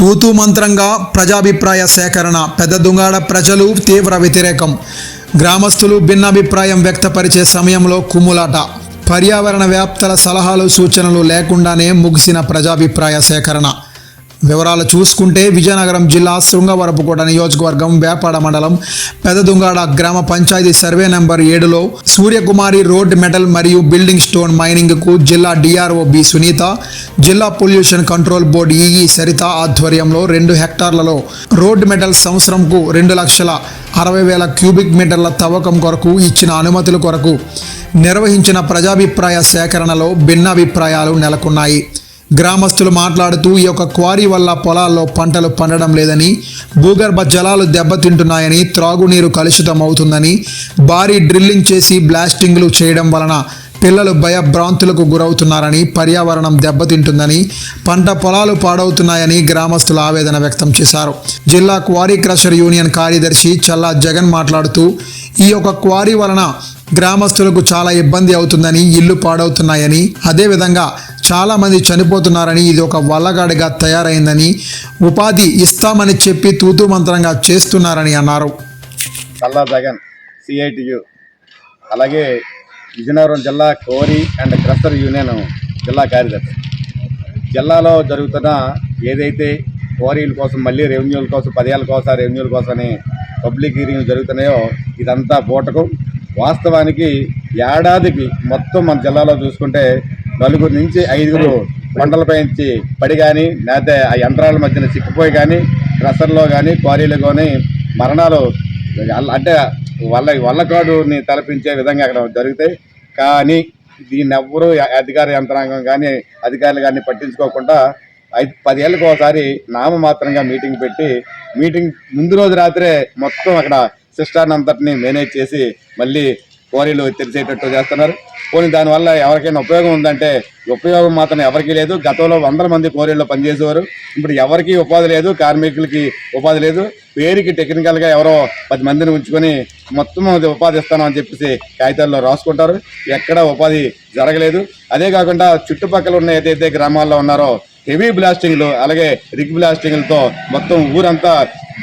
తూతూ మంత్రంగా ప్రజాభిప్రాయ సేకరణ పెద్ద దుంగాడ ప్రజలు తీవ్ర వ్యతిరేకం. గ్రామస్తులు భిన్నాభిప్రాయం వ్యక్తపరిచే సమయంలో కుమ్ములాట. పర్యావరణ వ్యాప్తల సలహాలు సూచనలు లేకుండానే ముగిసిన ప్రజాభిప్రాయ సేకరణ. వివరాలు చూసుకుంటే విజయనగరం జిల్లా శృంగవరపుకోట నియోజకవర్గం వేపాడ మండలం పెదదుంగాడ గ్రామ పంచాయతీ సర్వే నెంబర్ ఏడులో సూర్యకుమారి రోడ్ మెటల్ మరియు బిల్డింగ్ స్టోన్ మైనింగ్కు జిల్లా డిఆర్ఓ బి సునీత జిల్లా pollution control board EE Saritha ఆధ్వర్యంలో రెండు హెక్టార్లలో రోడ్ మెటల్ సంవత్సరంకు రెండు లక్షల అరవై వేల క్యూబిక్ మీటర్ల తవ్వకం కొరకు ఇచ్చిన అనుమతుల కొరకు నిర్వహించిన ప్రజాభిప్రాయ సేకరణలో భిన్నాభిప్రాయాలు నెలకొన్నాయి. గ్రామస్తులు మాట్లాడుతూ ఈ యొక్క క్వారీ వల్ల పొలాల్లో పంటలు పండడం లేదని భూగర్భ జలాలు దెబ్బతింటున్నాయని త్రాగునీరు కలుషితం అవుతుందని భారీ డ్రిల్లింగ్ చేసి బ్లాస్టింగ్లు చేయడం వలన పిల్లలు భయభ్రాంతులకు గురవుతున్నారని పర్యావరణం దెబ్బతింటుందని పంట పొలాలు పాడవుతున్నాయని గ్రామస్తులు ఆవేదన వ్యక్తం చేశారు. జిల్లా క్వారీ క్రషర్ యూనియన్ కార్యదర్శి చల్లా జగన్ మాట్లాడుతూ ఈ యొక్క క్వారీ వలన గ్రామస్తులకు చాలా ఇబ్బంది అవుతుందని ఇల్లు పాడవుతున్నాయని అదేవిధంగా చాలామంది చనిపోతున్నారని ఇది ఒక వల్లగాడిగా తయారైందని ఉపాధి ఇస్తామని చెప్పి తూతూ మంత్రంగా చేస్తున్నారని అన్నారు. కల్లా జగన్ సిఐటియు అలాగే విజయనగరం జిల్లా కోరి అండ్ క్రస్టర్ యూనియన్ జిల్లా కార్యదర్శి. జిల్లాలో జరుగుతున్న ఏదైతే కోరీల కోసం మళ్ళీ రెవెన్యూల కోసం పదేళ్ళ కోసం రెవెన్యూల కోసం అని పబ్లిక్ హీరింగ్ జరుగుతున్నాయో ఇదంతా పూటకం వాస్తవానికి ఏడాదికి మొత్తం మన జిల్లాలో చూసుకుంటే నలుగురు నుంచి ఐదుగురు కొండలపై నుంచి పడి కానీ లేకపోతే ఆ యంత్రాల మధ్యన చిక్కిపోయి కానీ క్రషర్లో కానీ క్వారీలో కానీ మరణాలు అంటే వాళ్ళ వల్లకాడుని తలపించే విధంగా అక్కడ జరుగుతాయి. కానీ దీన్ని ఎవ్వరూ అధికార యంత్రాంగం కానీ అధికారులు కానీ పట్టించుకోకుండా ఐదు పదేళ్ళకి ఒకసారి నామమాత్రంగా మీటింగ్ పెట్టి మీటింగ్ ముందు రోజు రాత్రే మొత్తం అక్కడ సిస్టాన్ని అంతటిని మేనేజ్ చేసి మళ్ళీ పోనీలు తెరిచేటట్టు చేస్తున్నారు. పోనీ దానివల్ల ఎవరికైనా ఉపయోగం ఉందంటే ఉపయోగం మాత్రం ఎవరికీ లేదు. గతంలో వందల మంది క్వారీల్లో పనిచేసేవారు. ఇప్పుడు ఎవరికీ ఉపాధి లేదు కార్మికులకి ఉపాధి లేదు. పేరుకి టెక్నికల్గా ఎవరో పది మందిని ఉంచుకొని మొత్తం అది ఉపాధి ఇస్తామని చెప్పేసి కాగితాల్లో రాసుకుంటారు. ఎక్కడ ఉపాధి జరగలేదు. అదే కాకుండా చుట్టుపక్కల ఉన్న ఏదైతే గ్రామాల్లో ఉన్నారో హెవీ బ్లాస్టింగ్లు అలాగే రిగ్ బ్లాస్టింగ్లతో మొత్తం ఊరంతా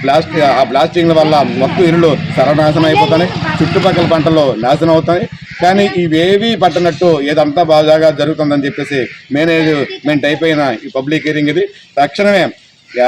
బ్లాస్ట్ ఆ బ్లాస్టింగ్ల వల్ల మొత్తం ఇళ్ళు సర్వనాశనం అయిపోతాయి. చుట్టుపక్కల పంటలు నాశనం అవుతాయి. కానీ ఇవేవి పట్టనట్టు ఏదంతా బాగా జరుగుతుందని చెప్పేసి మేనేజ్మెంట్ అయిపోయిన ఈ పబ్లిక్ హియరింగ్ ఇది. తక్షణమే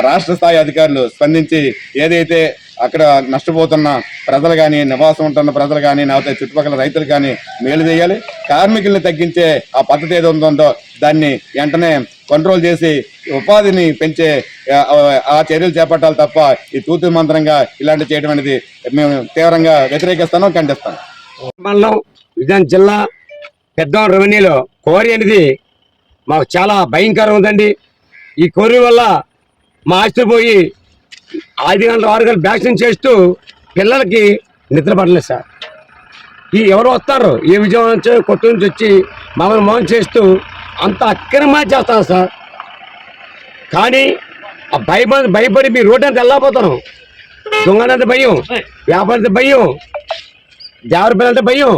రాష్ట్ర స్థాయి అధికారులు స్పందించి ఏదైతే అక్కడ నష్టపోతున్న ప్రజలు కానీ నివాసం ఉంటున్న ప్రజలు కానీ లేకపోతే చుట్టుపక్కల రైతులు కానీ మేలు చేయాలి. కార్మికుల్ని తగ్గించే ఆ పద్ధతి ఏదో ఉందో దాన్ని వెంటనే కంట్రోల్ చేసి ఉపాధిని పెంచే ఆ, చర్యలు చేపట్టాలి తప్ప ఈ తూతు మంత్రంగా ఇలాంటి చేయడం అనేది మేము తీవ్రంగా వ్యతిరేకిస్తాను ఖండిస్తాను. మండలం విజయనగరం జిల్లా పెద్ద రెవెన్యూలో కోరి అనేది మాకు చాలా భయంకరం ఉందండి. ఈ కోరి వల్ల మా ఆస్తి పోయి ఐదు గంటల ఆరు గంటలు బ్యాక్సిన్ చేస్తూ పిల్లలకి నిద్ర పడలేదు సార్. ఈ ఎవరు వస్తారు? ఏ విజయవాడ నుంచి కొట్టు నుంచి వచ్చి మమ్మల్ని మోహన్ చేస్తూ అంత అక్రమా చేస్తాను సార్. కానీ ఆ భయపడి భయపడి మీ రోడ్డు అంతా వెళ్ళకపోతాను దొంగనంత భయం వ్యాపారంత భయం దేవర పిల్లలంటే భయం.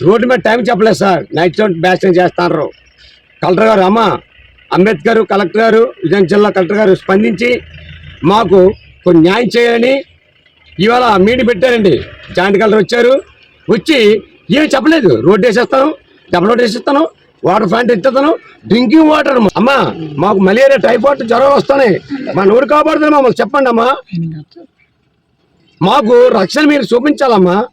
రోడ్డు మీద టైం చెప్పలేదు సార్. నైట్ షో బ్యాస్టింగ్ చేస్తారు. కలెక్టర్ గారు అమ్మ అంబేద్కర్ కలెక్టర్ గారు విజయనగరం జిల్లా కలెక్టర్ గారు స్పందించి మాకు కొన్ని న్యాయం చేయాలని ఇవాళ మీటింగ్ పెట్టారండి. జాయింట్ కలెక్టర్ వచ్చారు. వచ్చి ఏమి చెప్పలేదు. రోడ్డు వేసేస్తాను డబల్ రోడ్ వేసేస్తాను వాటర్ ప్లాంట్ ఇస్తాను డ్రింకింగ్ వాటర్ అమ్మా. మాకు మలేరియా టైఫాయిడ్ జ్వరం వస్తున్నాయి. మా నోరు కాపాడుతుంది మమ్మల్ని చెప్పండి అమ్మా. మాకు రక్షణ మీరు చూపించాలమ్మా.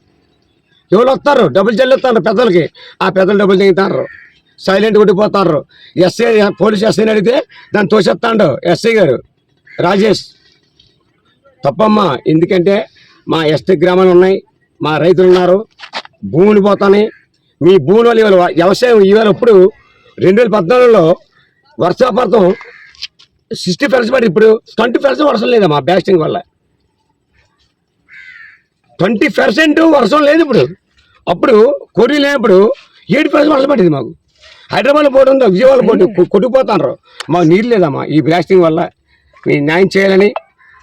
ఎవరు వస్తారు? డబ్బులు చెల్లిస్తారు పెద్దలకి. ఆ పెద్దలు డబ్బులు తింటారు సైలెంట్ కొట్టిపోతారు ఎస్ఐ పోలీస్ ఎస్ఐని అడిగితే దాన్ని తోసేస్తాడు ఎస్ఐ గారు. రాజేష్. తప్పమ్మా ఎందుకంటే మా ఎస్టీ గ్రామాలు ఉన్నాయి మా రైతులు ఉన్నారు భూములు పోతాయి మీ భూముల వల్ల ఇవాళ వ్యవసాయం ఇవాళ ఇప్పుడు రెండు వేల పద్నాలుగులో వర్షాపాతం సిక్స్టీ పర్సెంట్ పడి ఇప్పుడు ట్వంటీ పర్సెంట్ వర్షం లేదమ్మా బ్యాస్టింగ్ వల్ల? ట్వంటీ పర్సెంట్ వర్షం లేదు ఇప్పుడు. అప్పుడు కొర్రీ లేనప్పుడు ఎయిట్ పర్సెంట్ వర్షం పడింది మాకు. హైదరాబాద్ పోటీ ఉందో? విజయవాడ పోటీ కొట్టుకుపోతారు మాకు నీరు లేదమ్మా ఈ బ్లాస్టింగ్ వల్ల? మీ న్యాయం చేయాలని